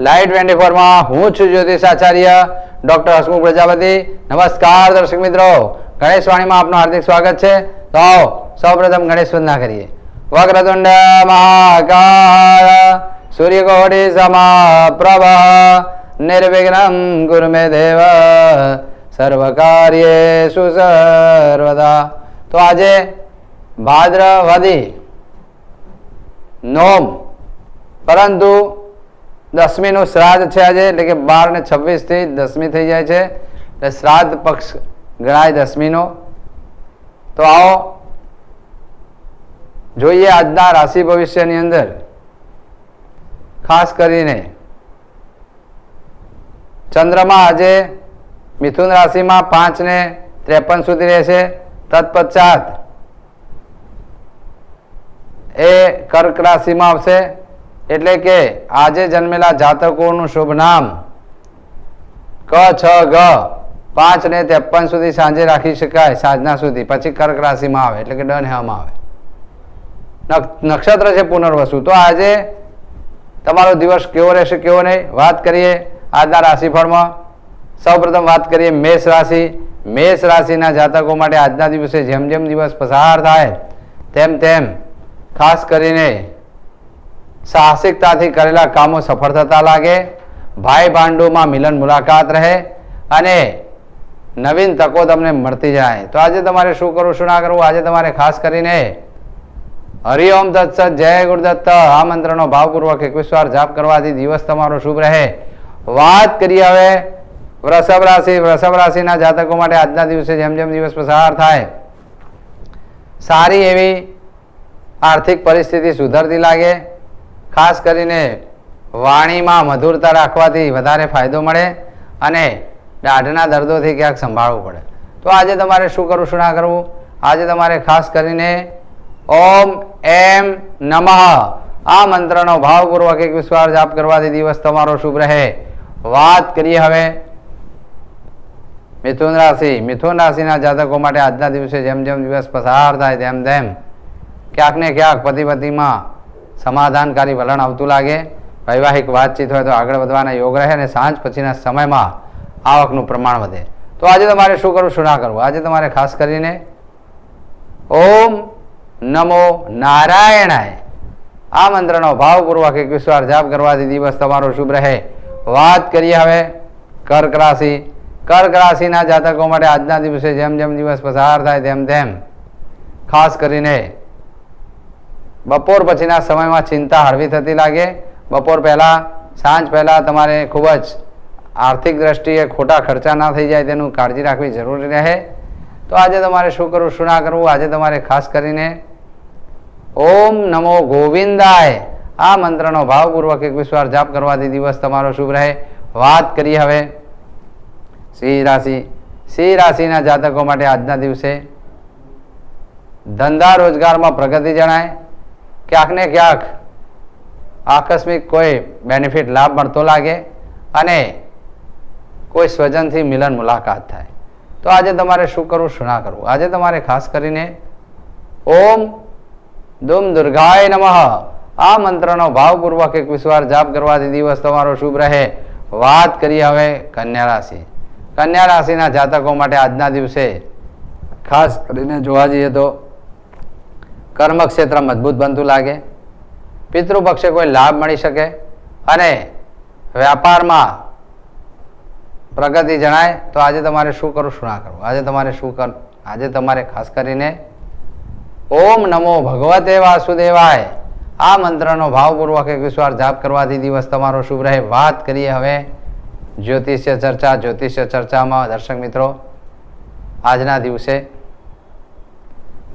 Live twenty ફોરમાં હું છું જ્યોતિષ આચાર્ય, ડોક્ટર હસમુખ પ્રજાપતિ. નમસ્કાર દર્શક મિત્રો. ગણેશ વાણીમાં આપનું હાર્દિક સ્વાગત છે. તો આવો, સૌપ્રથમ ગણેશ વંદના કરીએ. વક્રતુંડ સૂર્ય સૂર્યકોટિ સમાપ્રભ, નિર્વિઘ્નમ ગુરુ મે દેવ સર્વ કાર્યેષુ સર્વદા. તો આજે ભાદ્રવદી નોમ. પરંતુ દસમીનું શ્રાદ્ધ છે આજે, એટલે કે બાર ને છવ્વીસથી દસમી થઈ જાય છે. એટલે શ્રાદ્ધ પક્ષ ગણાય દસમીનો તો આવો, જોઈએ આજના રાશિ ભવિષ્યની અંદર. ખાસ કરીને, ચંદ્રમાં આજે મિથુન રાશિમાં પાંચ ને ત્રેપન સુધી રહેશે. તત્પશ્ચાત, એ કર્ક રાશિમાં આવશે. એટલે કે આજે જન્મેલા જાતકોનું શુભ નામ ક, છ, ગ, પાંચ ને ત્રેપન સુધી સાંજે રાખી શકાય, સાંજના સુધી. પછી કર્ક રાશિમાં આવે, એટલે કે ડન હેવામાં આવે. નક- નક્ષત્ર છે પુનર્વસુ. તો આજે તમારો દિવસ કેવો રહેશે, કેવો નહીં? વાત કરીએ આજના રાશિફળમાં. સૌપ્રથમ વાત કરીએ મેષ રાશિ. મેષ રાશિના જાતકો માટે આજના દિવસે જેમ જેમ દિવસ પસાર થાય, તેમ તેમ ખાસ કરીને સાહસિકતાથી કરેલા કામો સફળ થતા લાગે. ભાઈ ભાંડુમાં મિલન મુલાકાત રહે અને નવીન તકો તમને મળતી જાય. તો આજે તમારે શું કરવું, શું ના કરવું? આજે તમારે ખાસ કરીને હરિઓમ દત્સત જય ગુરુદત્ત આ મંત્રનો ભાવપૂર્વક એકવીસ વાર જાપ કરવાથી દિવસ તમારો શુભ રહે. વાત કરીએ હવે વૃષભ રાશિ. વૃષભ રાશિના જાતકો માટે આજના દિવસે જેમ જેમ દિવસ પસાર થાય, સારી એવી આર્થિક પરિસ્થિતિ સુધરતી લાગે. ખાસ કરીને વાણીમાં મધુરતા રાખવાથી વધારે ફાયદો મળે અને દાઢના દર્દોથી ક્યાંક સંભાળવું પડે. તો આજે તમારે શું કરવું, શું ના કરવું? આજે તમારે ખાસ કરીને ઓમ એમ નમઃ. આ મંત્રનો ભાવપૂર્વક એક વિશ્વાસ જાપ કરવાથી દિવસ તમારો શુભ રહે. વાત કરીએ હવે મિથુન રાશિ. મિથુન રાશિના જાતકો માટે આજના દિવસે જેમ જેમ દિવસ પસાર થાય તેમ તેમ ક્યાંક ને ક્યાંક પતિ પતિમાં સમાધાનકારી વલણ આવતું લાગે. વૈવાહિક વાતચીત હોય તો આગળ વધવાના યોગ રહે અને સાંજ પછીના સમયમાં આવકનું પ્રમાણ વધે. તો આજે તમારે શું કરવું, શું ના કરવું? આજે તમારે ખાસ કરીને ઓમ નમો નારાયણાય. આ મંત્રનો ભાવપૂર્વક એકવીસ વાર જાપ કરવાથી દિવસ તમારો શુભ રહે. વાત કરીએ હવે કર્ક રાશિ. કર્ક રાશિના જાતકો માટે આજના દિવસે જેમ જેમ દિવસ પસાર થાય તેમ તેમ ખાસ કરીને બપોર પછીના સમયમાં ચિંતા હળવી થતી લાગે. બપોર પહેલાં, સાંજ પહેલાં તમારે ખૂબ જ આર્થિક દ્રષ્ટિએ ખોટા ખર્ચા ના થઈ જાય તેનું કાળજી રાખવી જરૂરી રહે. તો આજે તમારે શું કરવું, શું ના કરવું? આજે તમારે ખાસ કરીને ઓમ નમો ગોવિંદાય. આ મંત્રનો ભાવપૂર્વક એકવીસ વાર જાપ કરવાથી દિવસ તમારો શુભ રહે. વાત કરીએ હવે સિંહ રાશિ. સિંહ રાશિના જાતકો માટે આજના દિવસે ધંધા રોજગારમાં પ્રગતિ જણાય. ક્યાંક ને ક્યાંક આકસ્મિક કોઈ બેનિફિટ લાભ મળતો લાગે અને કોઈ સ્વજનથી મિલન મુલાકાત થાય. તો આજે તમારે શું કરવું, શું ના કરવું? આજે તમારે ખાસ કરીને ઓમ દુમ દુર્ગાય નમઃ. આ મંત્રનો ભાવપૂર્વક એક વાર જાપ કરવાથી દિવસ તમારો શુભ રહે, વાત કરીએ હવે કન્યા રાશિ. કન્યા રાશિના જાતકો માટે આજના દિવસે ખાસ કરીને જોવા જઈએ તો કર્મક્ષેત્ર મજબૂત બનતું લાગે, પિતૃપક્ષે કોઈ લાભ મળી શકે અને વ્યાપારમાં પ્રગતિ જણાય, તો આજે તમારે શું કરવું શું ના કરવું આજે તમારે શું કર, આજે તમારે ખાસ કરીને ઓમ નમો ભગવતે વાસુદેવાય. આ મંત્રનો ભાવપૂર્વક એક વાર જાપ કરવાથી દિવસ તમારો શુભ રહે. વાત કરીએ હવે જ્યોતિષ્ય ચર્ચા. જ્યોતિષ્ય ચર્ચામાં દર્શક મિત્રો, આજના દિવસે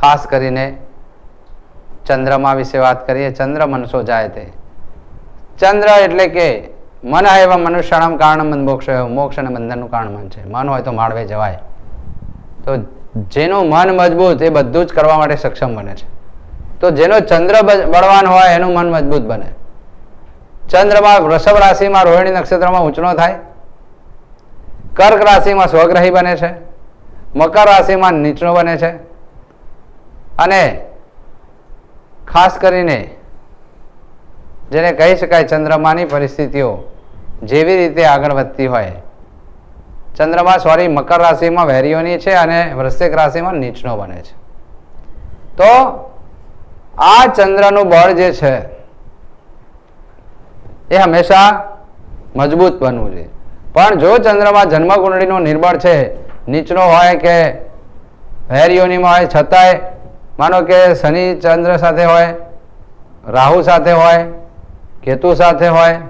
ખાસ કરીને ચંદ્રમા વિશે વાત કરીએ, ચંદ્ર મનસો જાય તે. ચંદ્ર એટલે કે મન એવા મનુષ્યાણમ કારણ મન મોક્ષ મોક્ષ અને બંધનનું કારણ મન છે. મન હોય તો માળવે જવાય. તો જેનું મન મજબૂત એ બધું જ કરવા માટે સક્ષમ બને છે. તો જેનો ચંદ્ર બળવાન હોય એનું મન મજબૂત બને. ચંદ્રમાં વૃષભ રાશિમાં રોહિણી નક્ષત્રમાં ઊંચણો થાય. કર્ક રાશિમાં સ્વગ્રહી બને છે. મકર રાશિમાં નીચનો બને છે. અને ખાસ કરીને જેને કહી શકાય ચંદ્રમાની પરિસ્થિતિઓ જેવી રીતે આગળ વધતી હોય. ચંદ્રમા, સોરી, મકર રાશિમાં વેરીઓની છે અને વૃશ્ચિક રાશિમાં નીચનો બને છે. તો આ ચંદ્રનું બળ જે છે એ હંમેશા મજબૂત બનવું જોઈએ. પણ જો ચંદ્રમાં જન્મકુંડળીનો નિર્બળ છે, નીચનો હોય કે વેરીઓનીમાં હોય, છતાંય માનો કે શનિ, ચંદ્ર સાથે હોય, રાહુ સાથે હોય, કેતુ સાથે હોય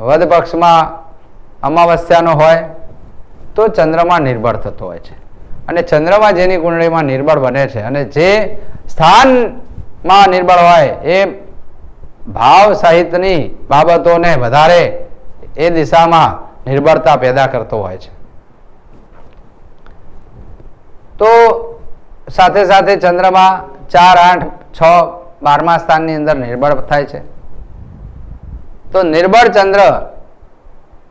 વધ પક્ષમાં અમાવસ્યાનો હોય, તો ચંદ્રમાં નિર્બળ થતો હોય છે. અને ચંદ્રમાં જેની કુંડળીમાં નિર્બળ બને છે અને જે સ્થાનમાં નિર્બળ હોય, એ ભાવ સહિતની બાબતોને વધારે એ દિશામાં નિર્બળતા પેદા કરતો હોય છે. તો સાથે સાથે ચંદ્રમાં ચાર, આઠ, છ, બારમા સ્થાનની અંદર નિર્બળ થાય છે. તો નિર્બળ ચંદ્ર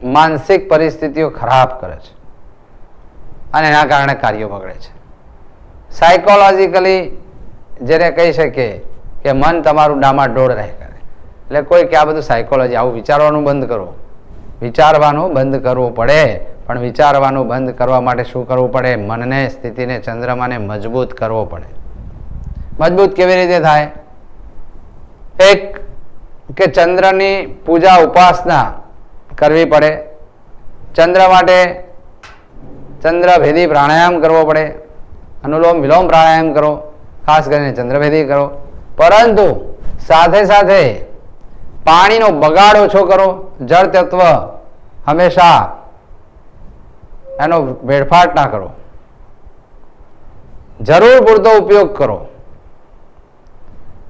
માનસિક પરિસ્થિતિઓ ખરાબ કરે છે અને એના કારણે કાર્યો બગડે છે. સાયકોલોજીકલી જેને કહી શકીએ કે મન તમારું ડામાડોળ રહે કરે. એટલે કોઈ કે આ બધું સાયકોલોજી આવું વિચારવાનું બંધ કરો. વિચારવાનું બંધ કરવું પડે. પણ વિચારવાનું બંધ કરવા માટે શું કરવું પડે? મનને, સ્થિતિને, ચંદ્રમાને મજબૂત કરવો પડે. મજબૂત કેવી રીતે થાય? એક કે ચંદ્રની પૂજા ઉપાસના કરવી પડે. ચંદ્ર માટે ચંદ્રભેદી પ્રાણાયામ કરવો પડે. અનુલોમ વિલોમ પ્રાણાયામ કરો. ખાસ કરીને ચંદ્રભેદી કરો. પરંતુ સાથે સાથે પાણીનો બગાડ ઓછો કરો. જળ તત્વ હંમેશા એનો વેડફાટ ના કરો. જરૂર પૂરતો ઉપયોગ કરો.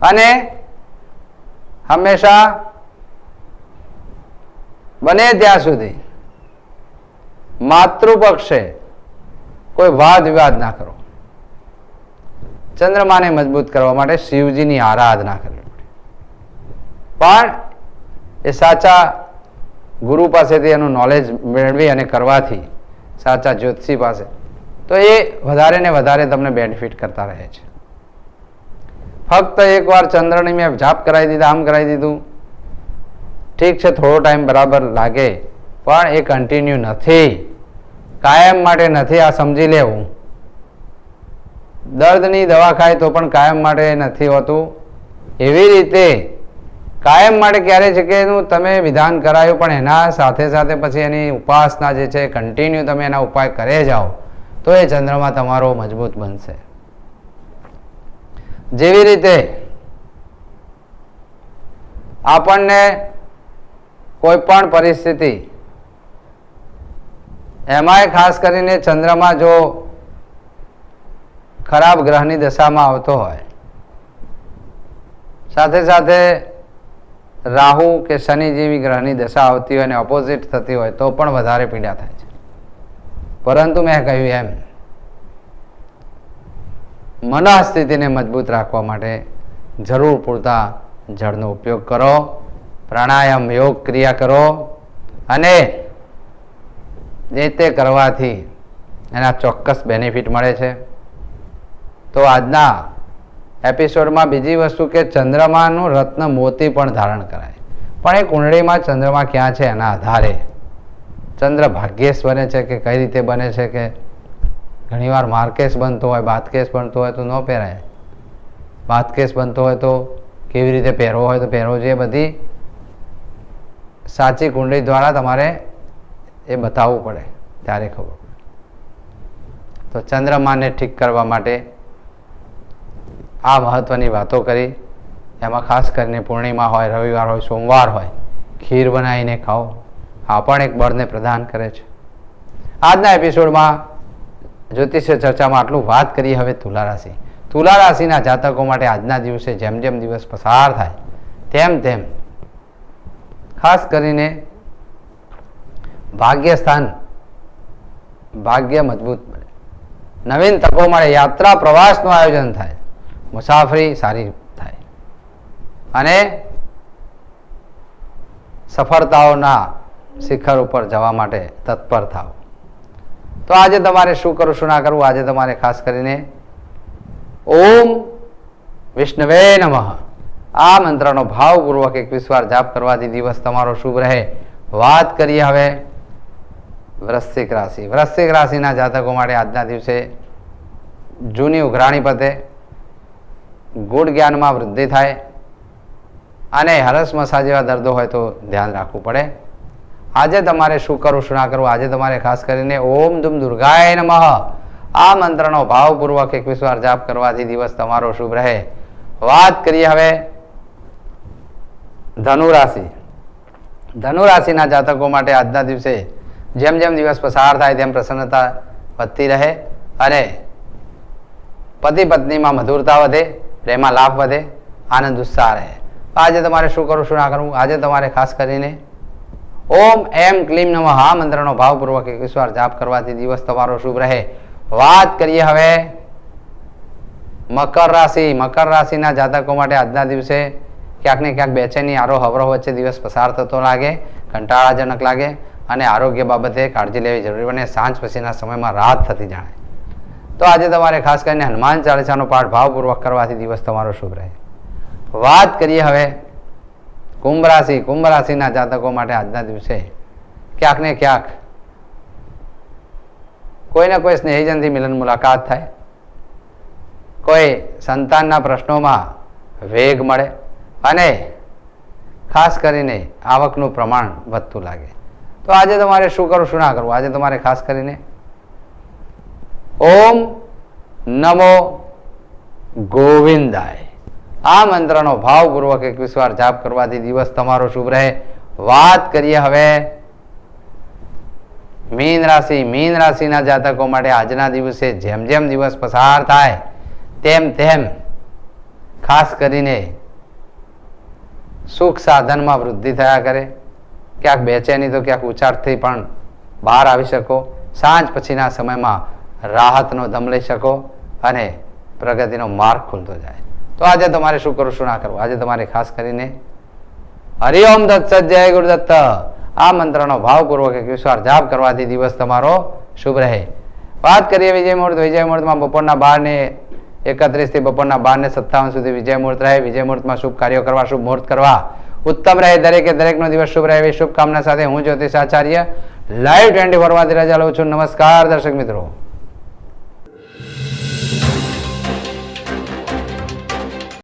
અને હંમેશા બને ત્યાં સુધી માતૃપક્ષે કોઈ વાદ વિવાદ ના કરો. ચંદ્રમાને મજબૂત કરવા માટે શિવજીની આરાધના કરવી પણ એ સાચા ગુરુ પાસેથી એનું નોલેજ મેળવી અને કરવાથી સાચા જ્યોતિષી પાસે. તો એ વધારે ને વધારે તમને બેનિફિટ કરતા રહે છે. ફક્ત એકવાર ચંદ્રની મેં જાપ કરાવી દીધા, આમ કરાવી દીધું. ઠીક છે, થોડો ટાઈમ બરાબર લાગે, પણ એ કન્ટિન્યુ નથી. કાયમ માટે નથી, આ સમજી લેવું દર્દની દવા ખાય તો પણ કાયમ માટે નથી હોતું. એવી રીતે કાયમ માટે ક્યારે છે કે તમે વિધાન કરાયું, પણ એના સાથે સાથે પછી એની ઉપાસના જે છે કન્ટિન્યુ તમે એના ઉપાય કરે જાઓ, તો એ ચંદ્રમાં તમારો મજબૂત બનશે. જેવી રીતે આપણને કોઈ પણ પરિસ્થિતિ, એમાંય ખાસ કરીને ચંદ્રમાં જો ખરાબ ગ્રહની દશામાં આવતો હોય, સાથે સાથે રાહુ કે શનિ જેવી ગ્રહની દશા આવતી હોય અને ઓપોઝિટ થતી હોય તો પણ વધારે પીડા થાય છે. પરંતુ મેં કહ્યું એમ, મનઃસ્થિતિને મજબૂત રાખવા માટે જરૂર પૂરતા જળનો ઉપયોગ કરો, પ્રાણાયામ યોગ ક્રિયા કરો અને જે તે કરવાથી એના ચોક્કસ બેનિફિટ મળે છે. તો આજના એપિસોડમાં બીજી વસ્તુ કે ચંદ્રમાનું રત્ન મોતી પણ ધારણ કરાય. પણ એ કુંડળીમાં ચંદ્રમા ક્યાં છે એના આધારે? ચંદ્ર ભાગ્યેશ બને છે કે કઈ રીતે બને છે કે ઘણીવાર માર્કેશ બનતો હોય બાતકેશ બનતો હોય તો ન પહેરાય. બાતકેશ બનતો હોય તો કેવી રીતે પહેરવો હોય તો પહેરવો જોઈએ. બધી સાચી કુંડળી દ્વારા તમારે એ બતાવવું પડે, ત્યારે ખબર તો ચંદ્રમાને ઠીક કરવા માટે આ મહત્ત્વની વાતો કરી. એમાં ખાસ કરીને પૂર્ણિમા હોય, રવિવાર હોય, સોમવાર હોય, ખીર બનાવીને ખાઓ. આ પણ એક બળને પ્રદાન કરે છે. આજના એપિસોડમાં જ્યોતિષ્ય ચર્ચામાં આટલું વાત કરી હવે તુલા રાશિ તુલા રાશિના જાતકો માટે આજના દિવસે જેમ જેમ દિવસ પસાર થાય, તેમ તેમ ખાસ કરીને ભાગ્યસ્થાન ભાગ્ય મજબૂત બને નવીન તકો મળે. યાત્રા પ્રવાસનું આયોજન થાય. મુસાફરી સારી થાય. અને સફળતાઓના શિખર ઉપર જવા માટે તત્પર થાવ તો આજે તમારે શું કરવું શું ના કરવું આજે તમારે ખાસ કરીને ઓમ વિષ્ણવે નમઃ. આ મંત્રનો ભાવપૂર્વક એકવીસ વાર જાપ કરવાથી દિવસ તમારો શુભ રહે. વાત કરીએ હવે વૃશ્ચિક રાશિ. વૃશ્ચિક રાશિના જાતકો માટે આજના દિવસે જૂની ઉઘરાણી પતે. ગુણ જ્ઞાનમાં વૃદ્ધિ થાય અને હરસ મસા જેવા દર્દો હોય તો ધ્યાન રાખવું પડે. આજે તમારે શું કરવું, શું ના કરવું? આજે તમારે ખાસ કરીને ઓમ ધૂમ દુર્ગાય નમઃ. આ મંત્રનો ભાવપૂર્વક એકવીસ વાર જાપ કરવાથી દિવસ તમારો શુભ રહે. વાત કરીએ હવે ધનુ રાશિ ધનુ રાશિના જાતકો માટે આજના દિવસે જેમ જેમ દિવસ પસાર થાય તેમ પ્રસન્નતા વધતી રહે અને પતિ પત્નીમાં મધુરતા વધે. પ્રેમમાં લાભ વધે, આનંદ ઉત્સાહ રહે. આજે તમારે શું કરવું શું ના કરવું આજે તમારે ખાસ કરીને ઓમ એમ ક્લીમ નમઃ હા મંત્રનો ભાવપૂર્વક એકવીસવાર જાપ કરવાથી દિવસ તમારો શુભ રહે. વાત કરીએ હવે મકર રાશિ. મકર રાશિના જાતકો માટે આજના દિવસે ક્યાંક ને ક્યાંક બેચેની આરો હવરો વચ્ચે દિવસ પસાર થતો લાગે, કંટાળાજનક લાગે અને આરોગ્ય બાબતે કાળજી લેવી જરૂરી બને. સાંજ પછીના સમયમાં રાહત થતી જાણે. તો આજે તમારે ખાસ કરીને હનુમાન ચાલીસાનો પાઠ ભાવપૂર્વક કરવાથી દિવસ તમારો શુભ રહે. વાત કરીએ હવે કુંભ રાશિ. કુંભ રાશિના જાતકો માટે આજના દિવસે ક્યાંક ને ક્યાંક કોઈને કોઈ સ્નેહીજનથી મિલન મુલાકાત થાય. કોઈ સંતાનના પ્રશ્નોમાં વેગ મળે અને ખાસ કરીને આવકનું પ્રમાણ વધતું લાગે. તો આજે તમારે શું કરવું શું ના કરવું આજે તમારે ખાસ કરીને ઓમ નમો ગોવિંદાય. આ મંત્રનો ભાવપૂર્વક એકવીસ વાર જાપ કરવાથી દિવસ તમારો શુભ રહે. વાત કરીએ હવે મીન રાશિ. મીન રાશિના જાતકો માટે આજના દિવસે જેમ જેમ દિવસ પસાર થાય, તેમ તેમ ખાસ કરીને સુખ સાધનમાં વૃદ્ધિ થયા કરે. ક્યાંક બેચેની તો ક્યાંક ઉચાટથી પણ બહાર આવી શકો. સાંજ પછીના સમયમાં રાહતનો દમ લઈ શકો અને પ્રગતિનો માર્ગ ખુલતો જાય. તો આજે તમારે શું કરવું, શું ના કરવું? આજે તમારે ખાસ કરીને હરિઓમ દત્ત જય ગુરુદત્ત આ મંત્રનો ભાવપૂર્વક એક વિશ્વાસ જાપ કરવાથી દિવસ તમારો શુભ રહે. વાત કરીએ વિજય મુહૂર્ત. વિજય મુહૂર્તમાં બપોરના બારને એકત્રીસથી બપોરના બારને સત્તાવન સુધી વિજય મુહૂર્ત રહે. વિજય મુહૂર્તમાં શુભ કાર્યો કરવા, શુભ મુહૂર્ત કરવા. ઉત્તમ રહે. દરેકે દરેકનો દિવસ શુભ રહે. એવી શુભકામના સાથે હું જ્યોતિષ આચાર્ય લાઈવ ટ્વેન્ટી ફોરમાંથી રજા લઉં છું. નમસ્કાર દર્શક મિત્રો.